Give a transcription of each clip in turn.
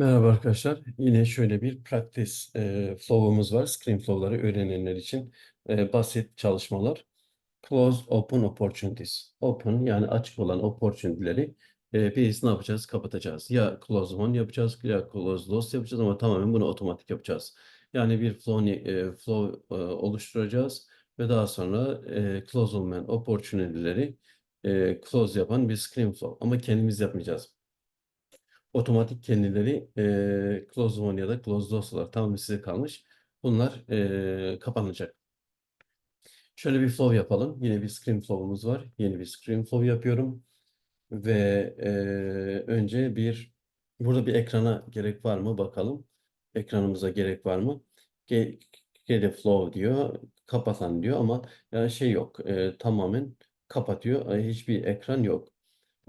Merhaba arkadaşlar. Yine şöyle bir practice e, flow'umuz var. Screen flow'ları öğrenenler için e, basit çalışmalar. Closed open opportunities. Open yani açık olan opportunity'leri e, biz ne yapacağız? Kapatacağız. Ya close one yapacağız ya close lost yapacağız ama tamamen bunu otomatik yapacağız. Yani bir flow, e, flow e, oluşturacağız ve daha sonra e, close olmayan opportunity'leri e, close yapan bir screen flow. Ama kendimiz yapmayacağız otomatik kendileri e, close one ya da close dosyalar tamamen size kalmış. Bunlar e, kapanacak. Şöyle bir flow yapalım. Yine bir screen flow'umuz var. Yeni bir screen flow yapıyorum. Ve e, önce bir burada bir ekrana gerek var mı bakalım. Ekranımıza gerek var mı? Ge get flow diyor. Kapatan diyor ama yani şey yok. E, tamamen kapatıyor. E, hiçbir ekran yok.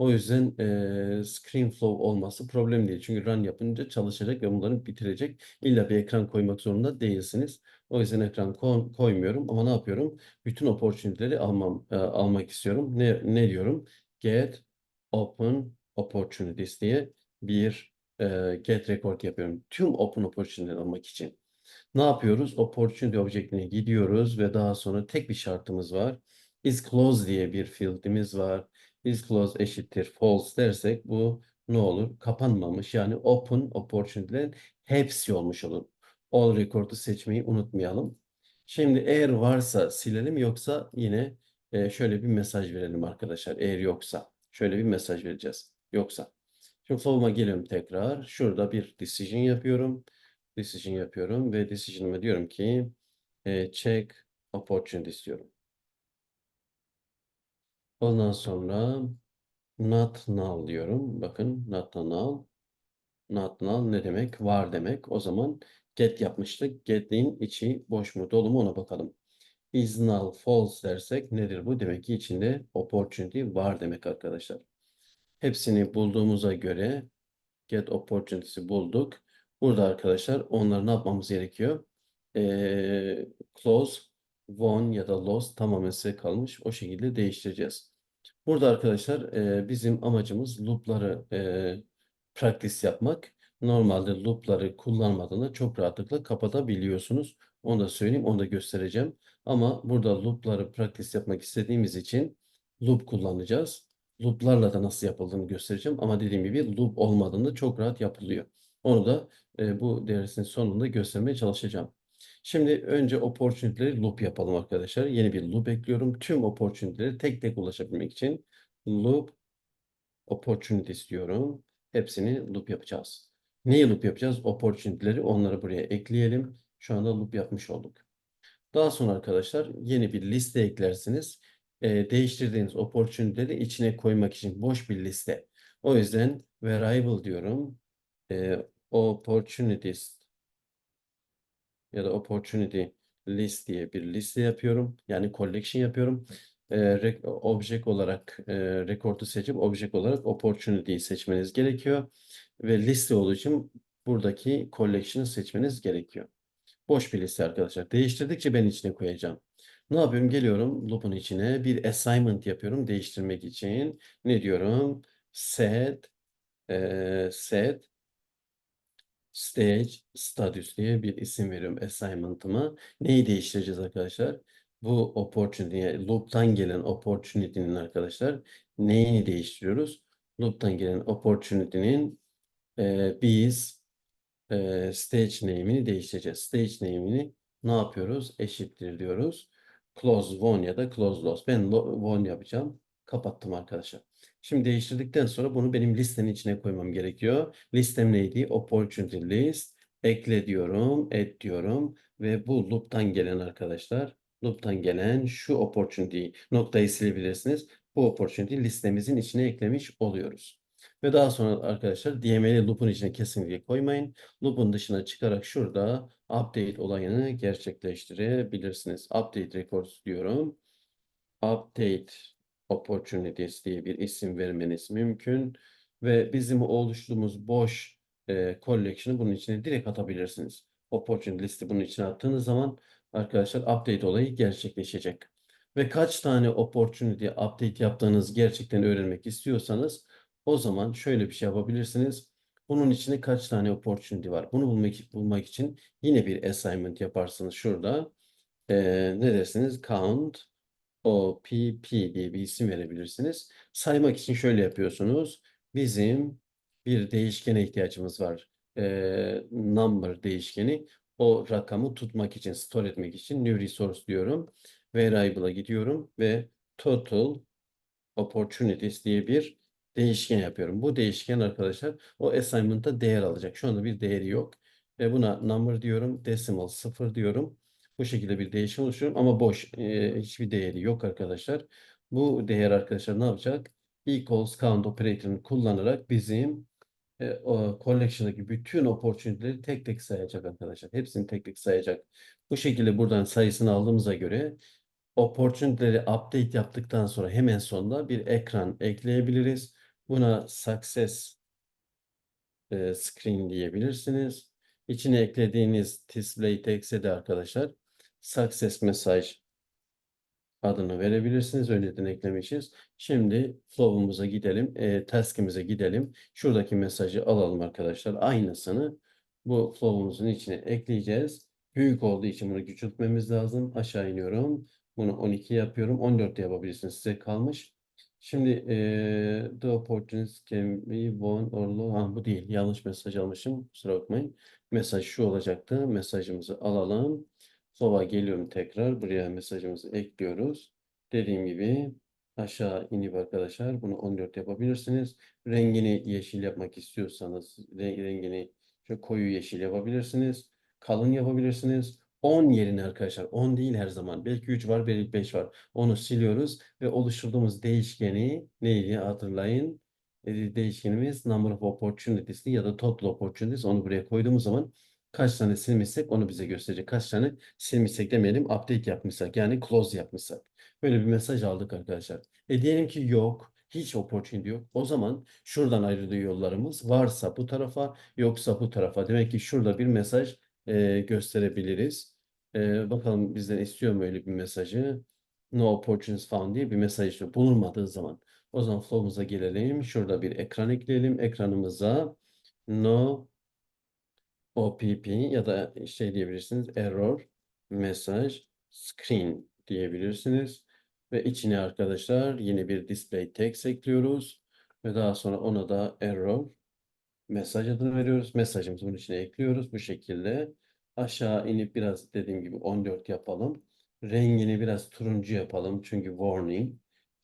O yüzden eee screen flow olması problem değil. Çünkü run yapınca çalışacak ve bunları bitirecek. İlla bir ekran koymak zorunda değilsiniz. O yüzden ekran ko- koymuyorum ama ne yapıyorum? Bütün opportunity'leri almam e, almak istiyorum. Ne ne diyorum? Get open opportunities diye bir e, get record yapıyorum. Tüm open opportunity'leri almak için. Ne yapıyoruz? Opportunity object'ine gidiyoruz ve daha sonra tek bir şartımız var. Is close diye bir field'imiz var is close eşittir false dersek bu ne olur? Kapanmamış yani open opportunity'lerin hepsi olmuş olur. All record'u seçmeyi unutmayalım. Şimdi eğer varsa silelim yoksa yine e, şöyle bir mesaj verelim arkadaşlar. Eğer yoksa şöyle bir mesaj vereceğiz. Yoksa. Şimdi flow'uma geliyorum tekrar. Şurada bir decision yapıyorum. Decision yapıyorum ve decision'ıma diyorum ki e, check opportunity istiyorum. Ondan sonra not null diyorum. Bakın not null. Not null ne demek? Var demek. O zaman get yapmıştık. Get'in içi boş mu dolu mu ona bakalım. Is null false dersek nedir bu? Demek ki içinde opportunity var demek arkadaşlar. Hepsini bulduğumuza göre get opportunity'si bulduk. Burada arkadaşlar onları ne yapmamız gerekiyor? Ee, close, won ya da lost tamamen size kalmış. O şekilde değiştireceğiz. Burada arkadaşlar e, bizim amacımız loop'ları e, practice yapmak. Normalde loop'ları kullanmadan da çok rahatlıkla kapatabiliyorsunuz. Onu da söyleyeyim, onu da göstereceğim. Ama burada loop'ları practice yapmak istediğimiz için loop kullanacağız. Loop'larla da nasıl yapıldığını göstereceğim. Ama dediğim gibi loop olmadığında çok rahat yapılıyor. Onu da e, bu dersin sonunda göstermeye çalışacağım. Şimdi önce opportunity'leri loop yapalım arkadaşlar. Yeni bir loop ekliyorum. Tüm opportunity'leri tek tek ulaşabilmek için loop opportunity istiyorum. Hepsini loop yapacağız. Neyi loop yapacağız? Opportunity'leri onları buraya ekleyelim. Şu anda loop yapmış olduk. Daha sonra arkadaşlar yeni bir liste eklersiniz. Ee, değiştirdiğiniz opportunity'leri içine koymak için boş bir liste. O yüzden variable diyorum. Ee, opportunities ya da opportunity list diye bir liste yapıyorum. Yani collection yapıyorum. E, object olarak e, record'u seçip object olarak opportunity'yi seçmeniz gerekiyor. Ve liste olduğu için buradaki collection'ı seçmeniz gerekiyor. Boş bir liste arkadaşlar. Değiştirdikçe ben içine koyacağım. Ne yapıyorum? Geliyorum loop'un içine bir assignment yapıyorum değiştirmek için. Ne diyorum? Set e, set Stage Status diye bir isim veriyorum assignment'ıma. Neyi değiştireceğiz arkadaşlar? Bu opportunity, yani loop'tan gelen opportunity'nin arkadaşlar neyini değiştiriyoruz? Loop'tan gelen opportunity'nin e, biz e, stage name'ini değiştireceğiz. Stage name'ini ne yapıyoruz? Eşittir diyoruz. Close one ya da close loss. Ben one yapacağım. Kapattım arkadaşlar. Şimdi değiştirdikten sonra bunu benim listenin içine koymam gerekiyor. Listem neydi? Opportunity list. Ekle diyorum, add diyorum ve bu loop'tan gelen arkadaşlar, loop'tan gelen şu opportunity noktayı silebilirsiniz. Bu opportunity listemizin içine eklemiş oluyoruz. Ve daha sonra arkadaşlar DML'i loop'un içine kesinlikle koymayın. Loop'un dışına çıkarak şurada update olayını gerçekleştirebilirsiniz. Update records diyorum. Update opportunities diye bir isim vermeniz mümkün. Ve bizim oluşturduğumuz boş e, collection'ı bunun içine direkt atabilirsiniz. Opportunity listi bunun içine attığınız zaman arkadaşlar update olayı gerçekleşecek. Ve kaç tane opportunity update yaptığınız gerçekten öğrenmek istiyorsanız o zaman şöyle bir şey yapabilirsiniz. Bunun içinde kaç tane opportunity var? Bunu bulmak, bulmak için yine bir assignment yaparsınız şurada. Ee, ne dersiniz? Count OPP diye bir isim verebilirsiniz. Saymak için şöyle yapıyorsunuz. Bizim bir değişkene ihtiyacımız var. Ee, number değişkeni. O rakamı tutmak için, store etmek için new resource diyorum. Variable'a gidiyorum ve total opportunities diye bir değişken yapıyorum. Bu değişken arkadaşlar o assignment'ta değer alacak. Şu anda bir değeri yok. Ve buna number diyorum. Decimal 0 diyorum. Bu şekilde bir değişken oluşturuyorum ama boş. e, hiçbir değeri yok arkadaşlar. Bu değer arkadaşlar ne yapacak? Equals count operator'ını kullanarak bizim e, o collection'daki bütün opportunity'leri tek tek sayacak arkadaşlar. Hepsini tek tek sayacak. Bu şekilde buradan sayısını aldığımıza göre opportunity'leri update yaptıktan sonra hemen sonunda bir ekran ekleyebiliriz. Buna success e, screen diyebilirsiniz. İçine eklediğiniz display text'e de arkadaşlar success mesaj adını verebilirsiniz. Önceden eklemişiz. Şimdi flow'umuza gidelim. E, task'imize gidelim. Şuradaki mesajı alalım arkadaşlar. Aynısını bu flow'umuzun içine ekleyeceğiz. Büyük olduğu için bunu küçültmemiz lazım. Aşağı iniyorum. Bunu 12 yapıyorum. 14 de yapabilirsiniz. Size kalmış. Şimdi e, the opportunities can be won or lost. Ha, bu değil. Yanlış mesaj almışım. Kusura bakmayın. Mesaj şu olacaktı. Mesajımızı alalım. Flow'a geliyorum tekrar. Buraya mesajımızı ekliyoruz. Dediğim gibi aşağı inip arkadaşlar bunu 14 yapabilirsiniz. Rengini yeşil yapmak istiyorsanız re- rengini şöyle koyu yeşil yapabilirsiniz. Kalın yapabilirsiniz. 10 yerine arkadaşlar 10 değil her zaman. Belki 3 var, belki 5 var. Onu siliyoruz ve oluşturduğumuz değişkeni neydi hatırlayın. E, Değişkenimiz number of opportunities'ti ya da total opportunities. Onu buraya koyduğumuz zaman kaç tane silmişsek onu bize gösterecek. Kaç tane silmişsek demeyelim update yapmışsak yani close yapmışsak. Böyle bir mesaj aldık arkadaşlar. E diyelim ki yok. Hiç opportunity yok. O zaman şuradan ayrılıyor yollarımız. Varsa bu tarafa yoksa bu tarafa. Demek ki şurada bir mesaj e, gösterebiliriz. E, bakalım bizden istiyor mu öyle bir mesajı? No opportunities found diye bir mesaj istiyor. Bulunmadığı zaman. O zaman flow'umuza gelelim. Şurada bir ekran ekleyelim. Ekranımıza no OPP ya da şey diyebilirsiniz error mesaj screen diyebilirsiniz. Ve içine arkadaşlar yine bir display text ekliyoruz. Ve daha sonra ona da error mesaj adını veriyoruz. Mesajımızı bunun içine ekliyoruz. Bu şekilde aşağı inip biraz dediğim gibi 14 yapalım. Rengini biraz turuncu yapalım. Çünkü warning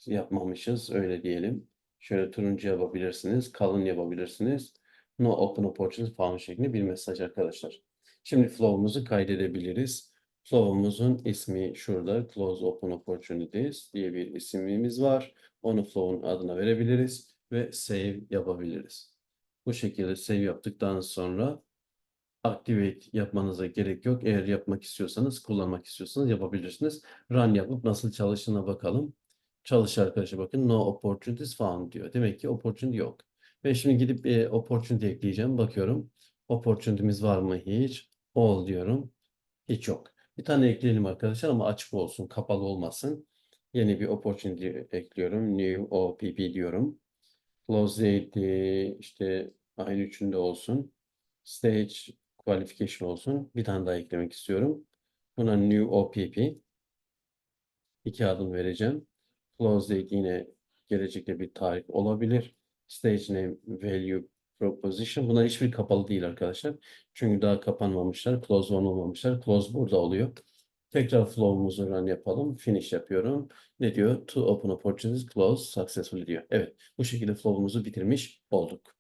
yapmamışız öyle diyelim. Şöyle turuncu yapabilirsiniz. Kalın yapabilirsiniz. No open opportunities found şeklinde bir mesaj arkadaşlar. Şimdi flow'umuzu kaydedebiliriz. Flow'umuzun ismi şurada. Close open opportunities diye bir isimimiz var. Onu flow'un adına verebiliriz ve save yapabiliriz. Bu şekilde save yaptıktan sonra activate yapmanıza gerek yok. Eğer yapmak istiyorsanız, kullanmak istiyorsanız yapabilirsiniz. Run yapıp nasıl çalıştığına bakalım. Çalış arkadaşlar bakın. No opportunities found diyor. Demek ki opportunity yok. Ben şimdi gidip e, opportunity ekleyeceğim. Bakıyorum. Opportunity'miz var mı hiç? All diyorum. Hiç yok. Bir tane ekleyelim arkadaşlar ama açık olsun, kapalı olmasın. Yeni bir opportunity ekliyorum. New OPP diyorum. Close date işte aynı üçünde olsun. Stage qualification olsun. Bir tane daha eklemek istiyorum. Buna new OPP. İki adım vereceğim. Close date yine gelecekte bir tarih olabilir. Stage name value proposition. Bunlar hiçbir kapalı değil arkadaşlar. Çünkü daha kapanmamışlar. Close one olmamışlar. Close burada oluyor. Tekrar flow'umuzu run yapalım. Finish yapıyorum. Ne diyor? To open opportunities close successfully diyor. Evet. Bu şekilde flow'umuzu bitirmiş olduk.